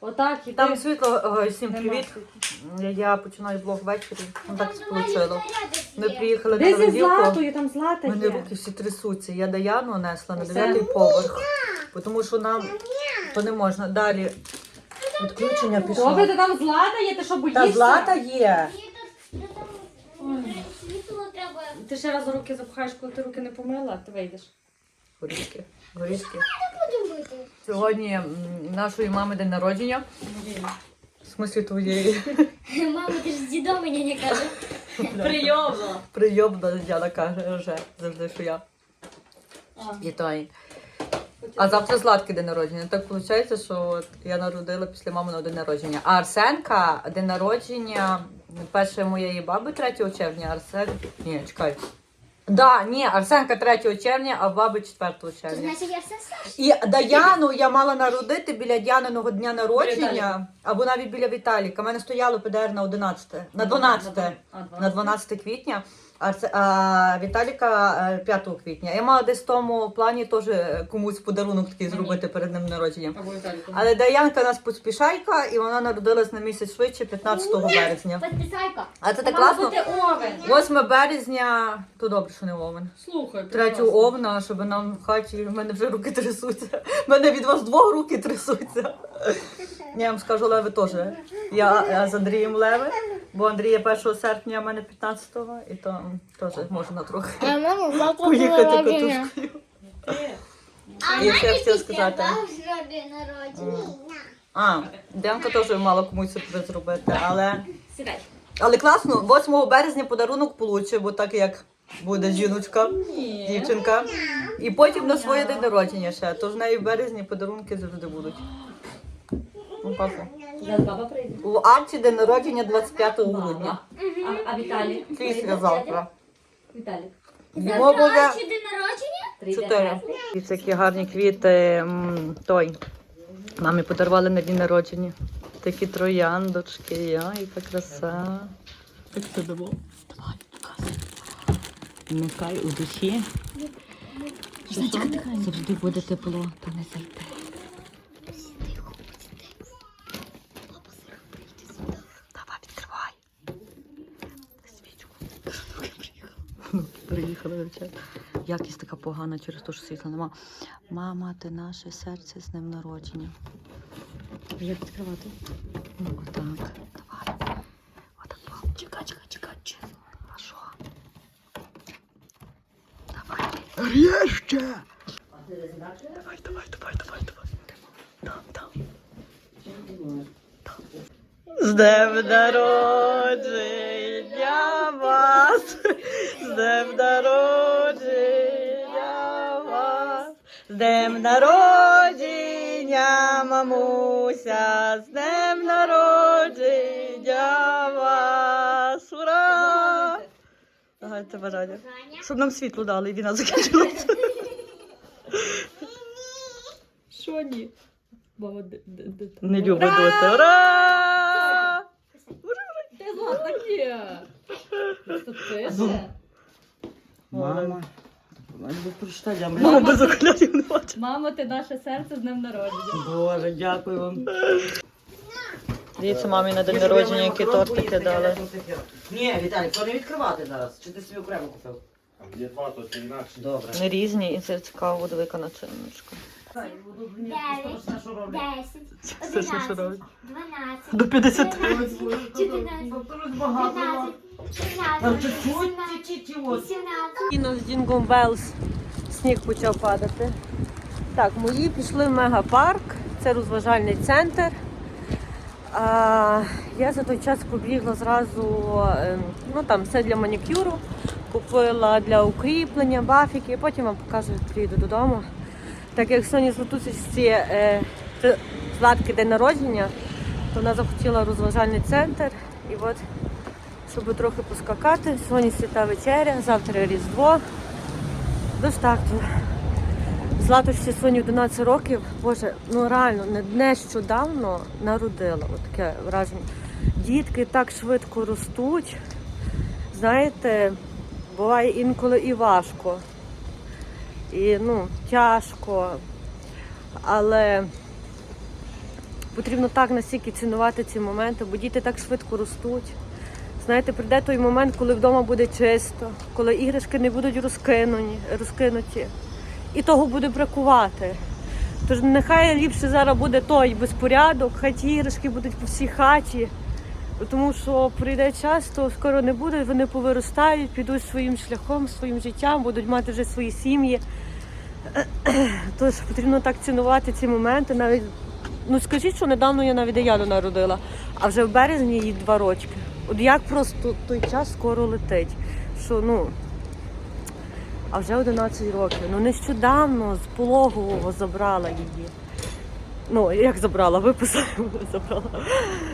Отак і Там ти- світло, е, всім Нема привіт. Я починаю блог ввечері. Ну так вийшло. Ми приїхали на Десь златою, там злата мене є. руки всі трясуться. Я Даяну несла на Все? дев'ятий поверх. Тому що нам то не можна. Далі відключення Добре, то там злата є, ти що боїшся? Та злата є. Треба. Ти ще раз руки запхаєш, коли ти руки не помила, ти вийдеш. Горішки. Горішки. Сьогодні нашої мами день народження. В смислі твоєї. Мама, ти ж з дідом мені не каже. Прийомно. Прийомна Діана каже вже завжди, що я. І той. А завтра Златки день народження. Так виходить, що от я народила після маминого день народження. А Арсенка день народження перше моєї баби 3 червня, Арсен. Ні, чекай. Да, ні, Арсенка 3 червня, а баби 4 То червня. значить я все старше. І Даяну я мала народити біля Діаниного дня Віталіка. народження, або навіть біля Віталіка. У мене стояло ПДР на 11, на 12, на 12 квітня, а, Віталіка е, 5 квітня. Я мала десь в тому плані теж комусь подарунок такий зробити перед ним народженням. Або Віталіку. Але Даянка у нас поспішайка, і вона народилась на місяць швидше, 15 березня. Підписайка. А це так Має класно. бути овен. 8 березня, то добре, що не овен. Слухай, Третю прекрасно. овна, щоб нам в хаті, в мене вже руки трясуться. В мене від вас двох руки трясуться. Я вам скажу, леви теж. Я, я з Андрієм леви, бо Андрія 1 серпня, а в мене 15-го, і то теж можна трохи А мама завтра поїхати катушкою. А І ще мене хотіла сказати. день. А, Дянка теж мала комусь сюрприз зробити, але, Сідай. але класно, 8 березня подарунок получить, бо так як буде жіночка, дівчинка. І потім на своє день народження ще. Тож в неї в березні подарунки завжди будуть. Ну, папа. Зараз баба прийде. У Арчі день народження 25 грудня. А, а Віталік? Після завтра. Віталік. Йому буде день народження? Прийде. чотири. І такі гарні квіти. м, Той. Мамі подарували на день народження. Такі трояндочки. Я, яка краса. Так це було. Давай, показуй. Вмикай у душі. Завжди буде тепло, та не зайде. Давай, відкривай. Свічку. Ну, Приїхали вивчати. Якість така погана через те, що світла нема. Мама, ти наше серце з ним народження. Вже відкривати. Ну, отак. Давай. Отак. Чекай, чекай, чекай. А що? Давай. Рєще! Давай, давай, давай, давай, давай. Там, там. Там. З днем народження вас! З днем народження вас! З днем народження, мамуся! З днем народження вас! Ура! Давайте бажання. Щоб нам світло дали, і війна закінчилася. Що ні? Баба? Не любить дути. Ура! Ти злата Що пише? Мама. Ви прочитали, я Мама без окулярів не бачить. Мамо, ти наше серце з днем народження. Боже, дякую вам. Дивіться, мамі на день народження, які тортики дали. Ні, Віталій, то не відкривати зараз. Чи ти собі окремо купив? Є два, то це інакше. Добре. Вони різні, і це цікаво буде виконати начиночку. Десять. Що? Дванадцять. До 50. Чотирнадцять. П'ятнадцять. Кіно з Дінгом Белс. Сніг почав падати. Так, мої пішли в мегапарк, це розважальний центр. А, я за той час побігла зразу, ем, ну там все для манікюру, купила для укріплення, бафіки, потім вам покажу, як приїду додому. Так як сьогодні Златусечці е, Златки день народження, то вона захотіла розважальний центр. І от, щоб трохи поскакати, сьогодні свята вечеря, завтра Різдво. Тож так, то Златочці сьогодні 11 років, боже, ну реально, не- нещодавно народила. От таке враження. Дітки так швидко ростуть. Знаєте, буває інколи і важко. І ну, тяжко. Але Потрібно так настільки цінувати ці моменти, бо діти так швидко ростуть. Знаєте, прийде той момент, коли вдома буде чисто, коли іграшки не будуть розкинуті, розкинуті. І того буде бракувати. Тож нехай ліпше зараз буде той безпорядок, хай ті іграшки будуть по всій хаті. Тому що прийде час, то скоро не буде, вони повиростають, підуть своїм шляхом, своїм життям, будуть мати вже свої сім'ї. Тож потрібно так цінувати ці моменти. Навіть ну скажіть, що недавно я навіть Яну народила, а вже в березні їй два рочки. От як просто той час скоро летить. Що ну а вже 11 років. Ну нещодавно з пологового забрала її. Ну, як забрала, виписала, забрала.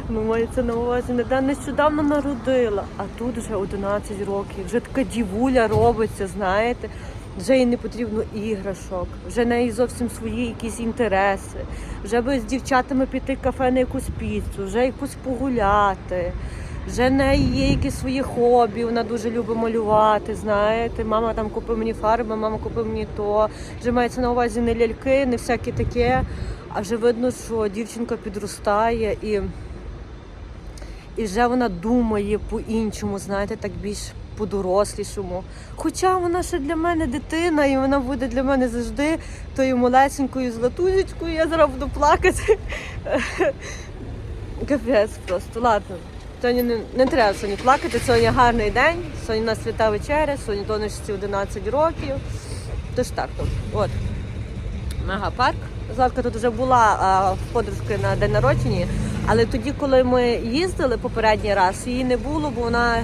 Ну, мається на увазі, не нещодавно народила, а тут вже 11 років. Вже така дівуля робиться, знаєте. Вже їй не потрібно іграшок, вже неї зовсім свої якісь інтереси. Вже би з дівчатами піти в кафе на якусь піцу, вже якусь погуляти. Вже неї є якісь свої хобі, вона дуже любить малювати, знаєте. Мама там купив мені фарби, мама купив мені то. Вже мається на увазі не ляльки, не всяке таке. А вже видно, що дівчинка підростає і, і вже вона думає по-іншому, знаєте, так більш по-дорослішому. Хоча вона ще для мене дитина, і вона буде для мене завжди тою малесенькою златузечкою, я зараз буду плакати. Капець просто, ладно. Сьогодні не, не треба сьогодні плакати. Сьогодні гарний день, сьогодні у нас свята вечеря, сьогодні донечці 11 років. Тож так, то, от. Мегапарк. Златка тут вже була а, в подружки на день народження, але тоді, коли ми їздили попередній раз, її не було, бо вона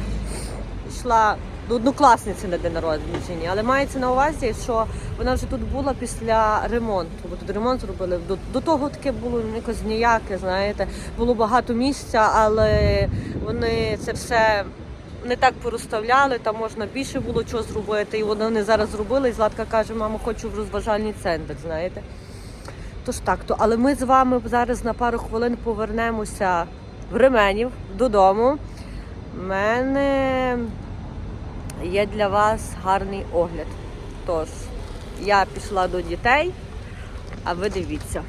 йшла до однокласниці на день народження. Але мається на увазі, що вона вже тут була після ремонту, бо тут ремонт зробили. До, до того таке було ну, якось ніяке, знаєте, було багато місця, але вони це все. Не так порозставляли, там можна більше було чого зробити. І вони зараз зробили. І Златка каже, мамо, хочу в розважальний центр, знаєте. Тож так, то, але ми з вами зараз на пару хвилин повернемося в Ременів додому. У мене є для вас гарний огляд. Тож, я пішла до дітей, а ви дивіться.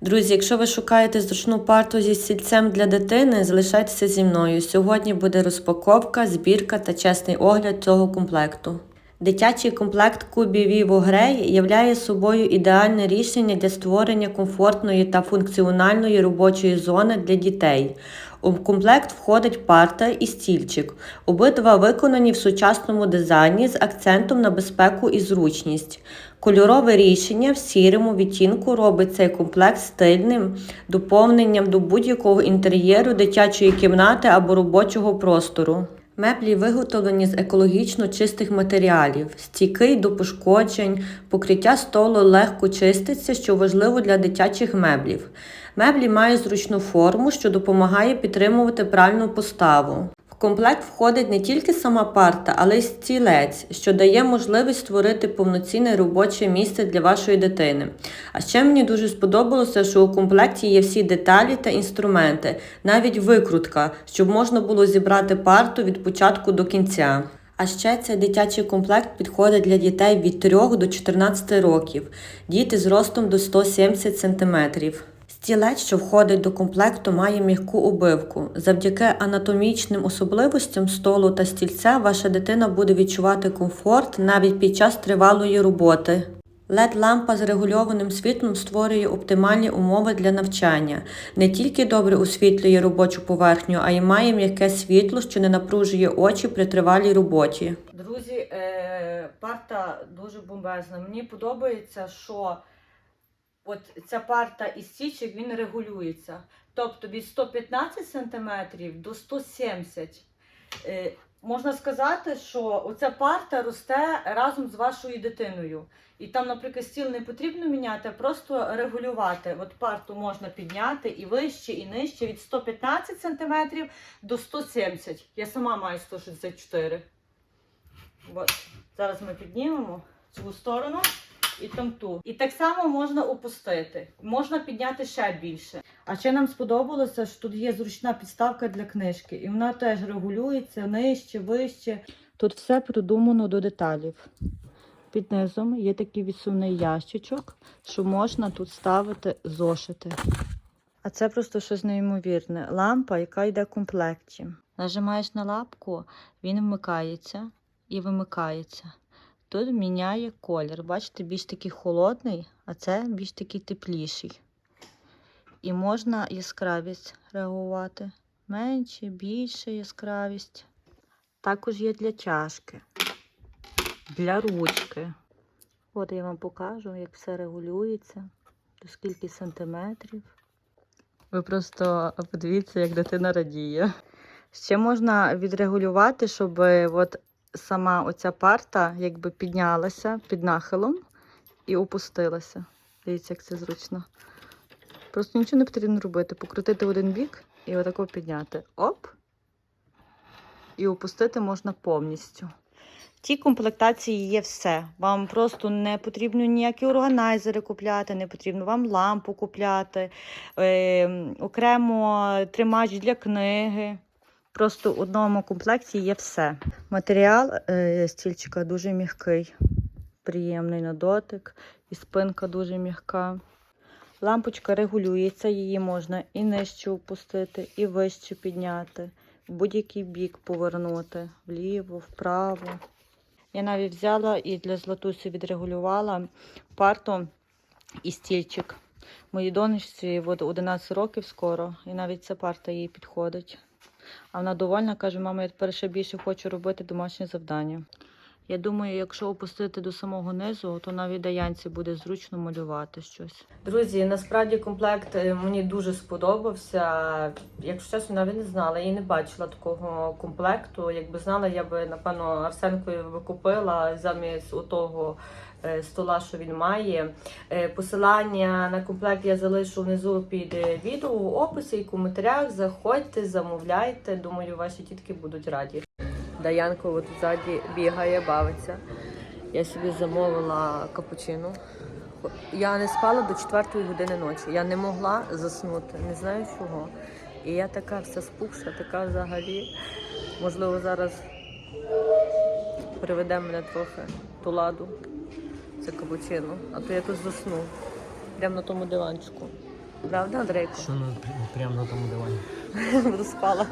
Друзі, якщо ви шукаєте зручну парту зі стільцем для дитини, залишайтеся зі мною. Сьогодні буде розпаковка, збірка та чесний огляд цього комплекту. Дитячий комплект кубів Vivo Grey являє собою ідеальне рішення для створення комфортної та функціональної робочої зони для дітей. У комплект входить парта і стільчик. Обидва виконані в сучасному дизайні з акцентом на безпеку і зручність. Кольорове рішення в сірому відтінку робить цей комплект стильним доповненням до будь-якого інтер'єру дитячої кімнати або робочого простору. Меблі виготовлені з екологічно чистих матеріалів, стійкий до пошкоджень, покриття столу легко чиститься, що важливо для дитячих меблів. Меблі мають зручну форму, що допомагає підтримувати правильну поставу. Комплект входить не тільки сама парта, але й стілець, що дає можливість створити повноцінне робоче місце для вашої дитини. А ще мені дуже сподобалося, що у комплекті є всі деталі та інструменти, навіть викрутка, щоб можна було зібрати парту від початку до кінця. А ще цей дитячий комплект підходить для дітей від 3 до 14 років, діти з ростом до 170 см. Стілець, що входить до комплекту, має м'яку обивку. Завдяки анатомічним особливостям столу та стільця ваша дитина буде відчувати комфорт навіть під час тривалої роботи. LED-лампа з регульованим світлом створює оптимальні умови для навчання. Не тільки добре освітлює робочу поверхню, а й має м'яке світло, що не напружує очі при тривалій роботі. Друзі, е, парта дуже бомбезна. Мені подобається, що от ця парта і стічик він регулюється. Тобто від 115 см до 170 Е, Можна сказати, що оця парта росте разом з вашою дитиною. І там, наприклад, стіл не потрібно міняти, а просто регулювати. От парту можна підняти і вище, і нижче від 115 см до 170 Я сама маю 164 От. Зараз ми піднімемо цю сторону і там ту. І так само можна опустити. Можна підняти ще більше. А ще нам сподобалося, що тут є зручна підставка для книжки, і вона теж регулюється нижче, вище. Тут все продумано до деталів. Під низом є такий відсувний ящичок, що можна тут ставити зошити. А це просто щось неймовірне. Лампа, яка йде в комплекті. Нажимаєш на лапку, він вмикається і вимикається. Тут міняє колір. Бачите, більш такий холодний, а це більш такий тепліший. І можна яскравість реагувати. Менше, більше яскравість. Також є для чашки, для ручки. От я вам покажу, як все регулюється, до скільки сантиметрів. Ви просто подивіться, як дитина радіє. Ще можна відрегулювати, щоб от сама оця парта якби піднялася під нахилом і опустилася. Дивіться, як це зручно. Просто нічого не потрібно робити. Покрутити один бік і отако підняти. Оп! І опустити можна повністю. В цій комплектації є все. Вам просто не потрібно ніякі органайзери купляти, не потрібно вам лампу купляти, е, окремо тримач для книги. Просто в одному комплекті є все. Матеріал е, стільчика дуже м'який, приємний на дотик, і спинка дуже м'яка. Лампочка регулюється, її можна і нижче опустити, і вище підняти, в будь-який бік повернути, вліво, вправо. Я навіть взяла і для Златусі відрегулювала парту і стільчик. Моїй донечці от 11 років скоро, і навіть ця парта їй підходить. А вона довольна, каже, мама, я тепер ще більше хочу робити домашні завдання. Я думаю, якщо опустити до самого низу, то навіть Даянці буде зручно малювати щось. Друзі, насправді комплект е, мені дуже сподобався. Якщо чесно, навіть не знала і не бачила такого комплекту. Якби знала, я би напевно Арсенкові би купила замість того е, стола, що він має. Е, Посилання на комплект я залишу внизу під е, відео в описі і коментарях. Заходьте, замовляйте. Думаю, ваші тітки будуть раді. Даянко от ззаді бігає, бавиться. Я собі замовила капучино. Я не спала до 4 години ночі. Я не могла заснути, не знаю чого. І я така вся спухша, така взагалі. Можливо, зараз приведе мене трохи ту ладу. Це капучино. А то я тут засну. Прямо на тому диванчику. Правда, Андрейко? Що на, прямо на тому дивані? Буду спала.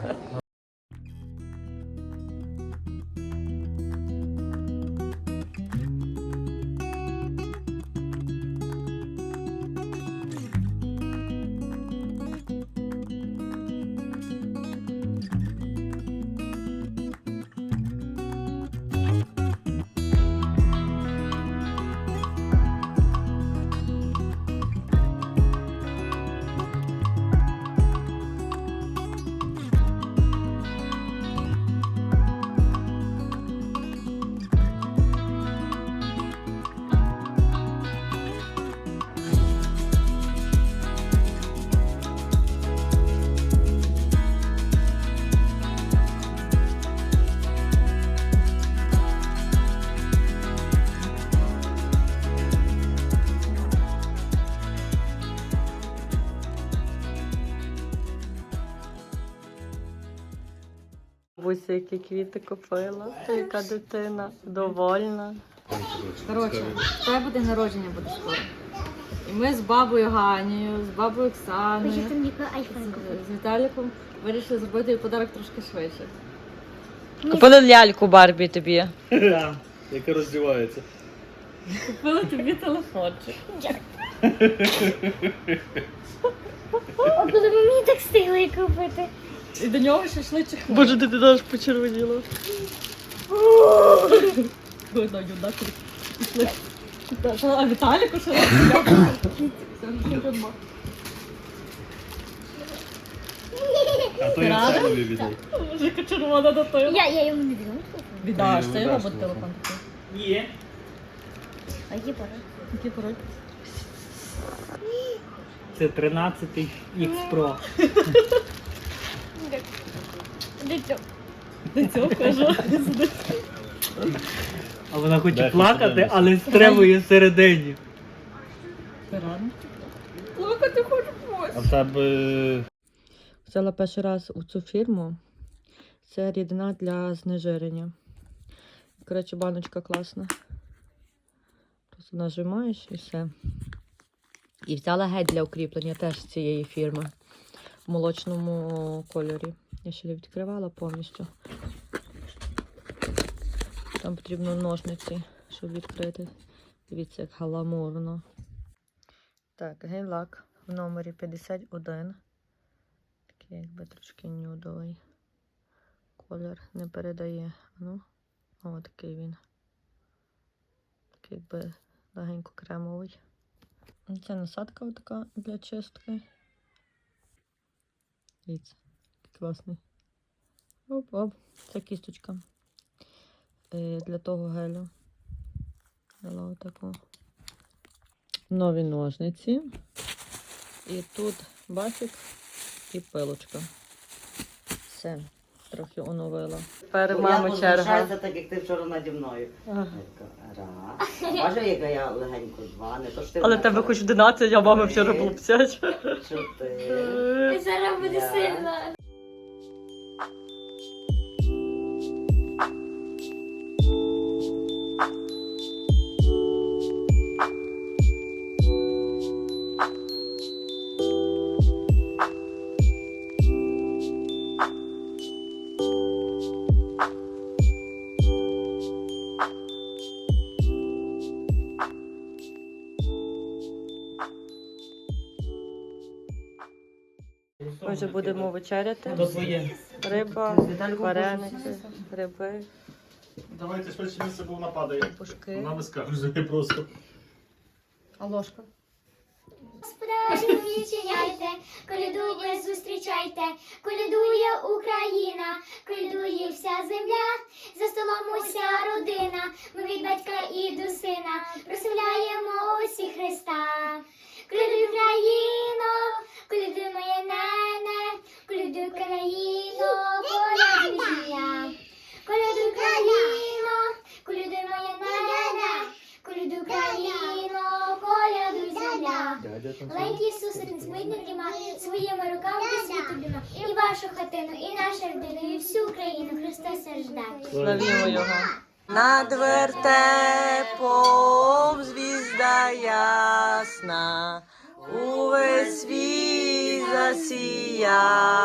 Які квіти купила. Яка дитина довольна. Коротше, тебе буде народження буде скоро. І ми з бабою Ганією, з бабою Оксаною, Хочете мені айфон купити? з, Віталіком вирішили зробити їй подарок трошки швидше. Купили ляльку Барбі тобі. Яка роздівається. Купили тобі телефончик. А коли ви мені так встигли купити? І до нього ще йшли чехли. Боже, ти почервоніла. Да, юда, що, А Віталіку ще раз. Це не. А то я це тобі віддав. Мужика червона до того. Я, я йому не даю. Віддаш, це не його віддаш буде телефон. такий. А є пора. Який пароль? Це 13 X Pro. Дитя. До кажу. А вона хоче Дай плакати, але стремує всередині. Плакати хочу А в тебе Взяла перший раз у цю фірму. Це рідина для знежирення. Коротше, баночка класна. Просто нажимаєш і все. І взяла геть для укріплення теж з цієї фірми. В молочному кольорі. Я ще не відкривала повністю. Там потрібно ножниці, щоб відкрити. Дивіться, як галамурно. Так, гель-лак в номері 51. Такий якби трошки нюдовий. Колір не передає. Ну, о, такий він. Такий якби легенько кремовий. Це насадка така для чистки. Дивіться, класний. Оп-оп. Це кісточка. Е, Для того гелю. Дала отаку. Нові ножниці. І тут басик і пилочка. Все, трохи оновила. Тепер мами черга. залишається так, як ти вчора наді мною. Ага. Раз. Бачив, яка я легенько два, не то ж ти Але в тебе хоч 11, а мами вчора було 5. Чотири. Зараз буде сильно. Ми вже будемо вечеряти. Риба, вареники, гриби, Давайте швидше місце, бо вона падає. пушки. Вона вискакує просто. А ложка? Справжню відчиняйте, колядує, зустрічайте, колядує Україна, колядує вся земля, за столом уся родина, ми від батька і до сина прославляємо усі Христа. Колядуй Україно, колядуй моє нене, колядуй Україно, колядуй земля. Колядуй Україно, колядуй моє нене, колядуй Україно, колядуй земля. Маленький Ісус один змитне дріма, своїми руками ти світ обійма. І вашу хатину, і нашу родину, і всю Україну Христос рождає. Славімо його. Над вертепом звізда ясна, увесь світ засіяла.